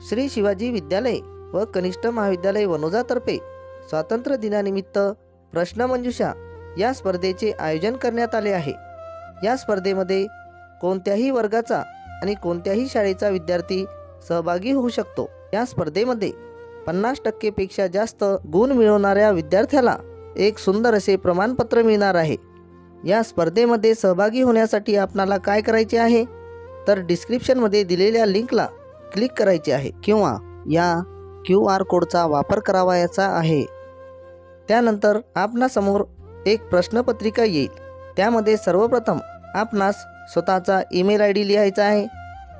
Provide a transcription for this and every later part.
श्री शिवाजी विद्यालय व कनिष्ठ महाविद्यालय वनोजातर्फे स्वातंत्र्य दिनानिमित्त प्रश्नमंजुषा या स्पर्धेचे आयोजन करण्यात आले आहे. या स्पर्धेमध्ये कोणत्याही वर्गाचा आणि कोणत्याही शाळेचा विद्यार्थी सहभागी होऊ शकतो. या स्पर्धेमध्ये पन्नास टक्केपेक्षा जास्त गुण मिळवणाऱ्या विद्यार्थ्याला एक सुंदर असे प्रमाणपत्र मिळणार आहे. या स्पर्धेमध्ये सहभागी होण्यासाठी आपणाला काय करायचे आहे? तर डिस्क्रिप्शनमध्ये दिलेल्या लिंकला क्लिक करायचे आहे किंवा या क्यू आर कोडचा वापर करावायचा आहे. त्यानंतर आपणासमोर एक प्रश्नपत्रिका येईल. त्यामध्ये सर्वप्रथम आपणास स्वतःचा ईमेल आय डी लिहायचा आहे.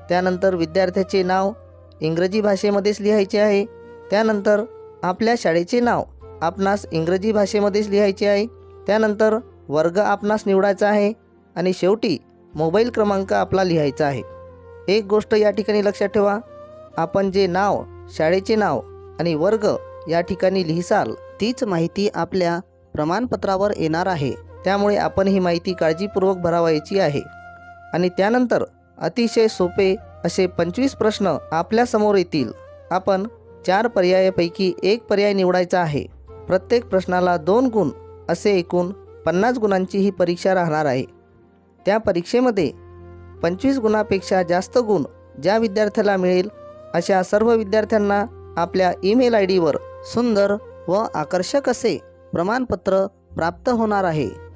त्यानंतर विद्यार्थ्याचे नाव इंग्रजी भाषेमध्येच लिहायचे आहे. त्यानंतर आपल्या शाळेचे नाव आपणास इंग्रजी भाषेमध्येच लिहायचे आहे. त्यानंतर वर्ग आपणास निवडायचा आहे आणि शेवटी मोबाईल क्रमांक आपला लिहायचा आहे. एक गोष्ट या ठिकाणी लक्षात ठेवा. आपण जे नाव शाळेचे नाव आणि वर्ग या ठिकाणी लिहिसाल तीच माहिती आपल्या प्रमाणपत्रावर येणार आहे. त्यामुळे आपण ही माहिती काळजीपूर्वक भरावायची आहे. आणि त्यानंतर अतिशय सोपे असे पंचवीस प्रश्न आपल्यासमोर येतील. आपण चार पर्यायापैकी एक पर्याय निवडायचा आहे. प्रत्येक प्रश्नाला दोन गुण असे एकूण पन्नास गुणांची ही परीक्षा राहणार आहे. त्या परीक्षेमध्ये पंचवीस गुणापेक्षा जास्त गुण ज्या विद्यार्थ्याला मिळेल अशा सर्व विद्यार्थ्यांना आपल्या ईमेल आय डीवर सुंदर व आकर्षक असे प्रमाणपत्र प्राप्त होणार आहे.